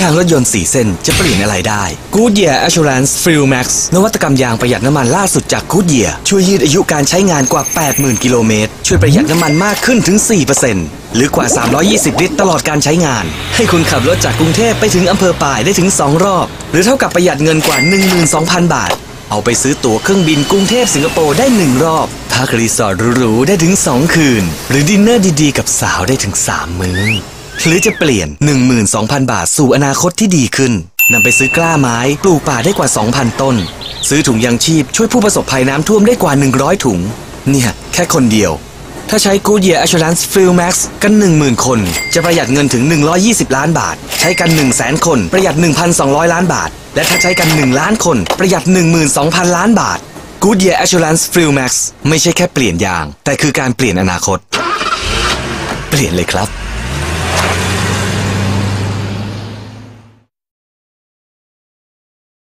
ยางรถยนต์ 4 เส้นจะเปลี่ยนอะไรได้ Goodyear Assurance Fuel Max นวัตกรรมยางประหยัดน้ำมันล่าสุดจาก Goodyear ช่วยยืดอายุการใช้งานกว่า 80,000 กิโลเมตร ช่วยประหยัดน้ำมันมากขึ้นถึง 4%หรือกว่า 320 ลิตรตลอดการใช้งาน ให้คุณขับรถจากกรุงเทพไปถึงอำเภอป่ายได้ถึง 2 รอบ หรือเท่ากับประหยัดเงินกว่า 12,000 บาท เอาไปซื้อตั๋วเครื่องบินกรุงเทพสิงคโปร์ได้1รอบพักรีสอร์ทหรูๆได้ถึง 2 คืน หรือดินเนอร์ดีๆ กับสาวได้ถึง 3 มื้อ หรือจะเปลี่ยน 12,000 บาทสู่อนาคตที่ดีขึ้นนำไปซื้อกล้าไม้ปลูกป่าได้กว่า 2,000 ต้น ซื้อถุงยางชีพช่วยผู้ประสบภัยน้ำท่วมได้กว่า 100 ถุง เนี่ยแค่คนเดียว ถ้าใช้ Goodyear Assurance Fuel Max กัน 10,000 คน จะประหยัดเงินถึง 120 ล้านบาท ใช้กัน 100,000 คน ประหยัด 1,200 ล้านบาท และถ้าใช้กัน 1 ล้านคน ประหยัด 12,000 ล้านบาท Goodyear Assurance Fuel Max ไม่ใช่แค่เปลี่ยนยาง แต่คือการเปลี่ยนอนาคต เปลี่ยนเลยครับ